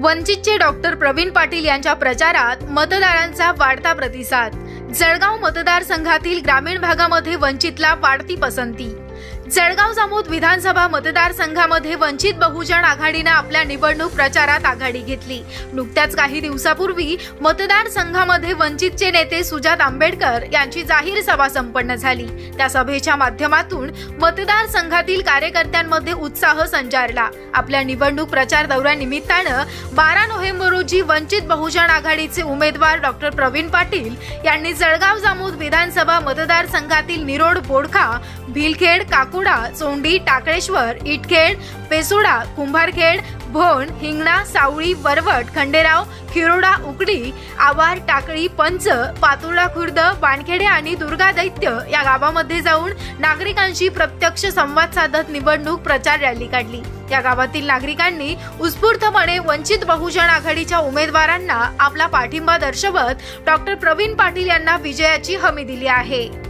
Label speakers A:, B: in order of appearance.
A: वंचितचे doctor Pravin Patil यांच्या प्रचारात मतदारांचा वाढता प्रतिसाद. जळगाव मतदारसंघातील ग्रामीण भागामध्ये वंचितला वाढती पसंती. जळगाव जामोद विधानसभा मतदारसंघामध्ये वंचित बहुजन आघाडीनं आपल्या निवडणूक प्रचारात आघाडी घेतली. नुकत्याच काही दिवसापूर्वी मतदारसंघामध्ये वंचितचे नेते सुजात आंबेडकर यांची जाहीर सभा संपन्न झाली. त्या सभेच्या माध्यमातून मतदारसंघातील कार्यकर्त्यांमध्ये उत्साह संचारला. आपल्या निवडणूक प्रचार दौऱ्यानिमित्तानं बारा नोव्हेंबर रोजी वंचित बहुजन आघाडीचे उमेदवार डॉक्टर प्रवीण पाटील यांनी जळगाव जामोद विधानसभा मतदारसंघातील निरोड बोडखा भिलखेड काकुडा चोंडी टाकळेश्वर इटखेड पेसोडा कुंभारखेड भोण हिंगणा सावळी वरवट खंडेराव खिरोडा उकडी आवार टाकळी पंच पातुर्डा खुर्द बाणखेडे आणि दुर्गा दैत्य या गावामध्ये जाऊन नागरिकांशी प्रत्यक्ष संवाद साधत निवडणूक प्रचार रॅली काढली. या गावातील नागरिकांनी उत्स्फूर्तपणे वंचित बहुजन आघाडीच्या उमेदवारांना आपला पाठिंबा दर्शवत डॉक्टर प्रवीण पाटील यांना विजयाची हमी दिली आहे.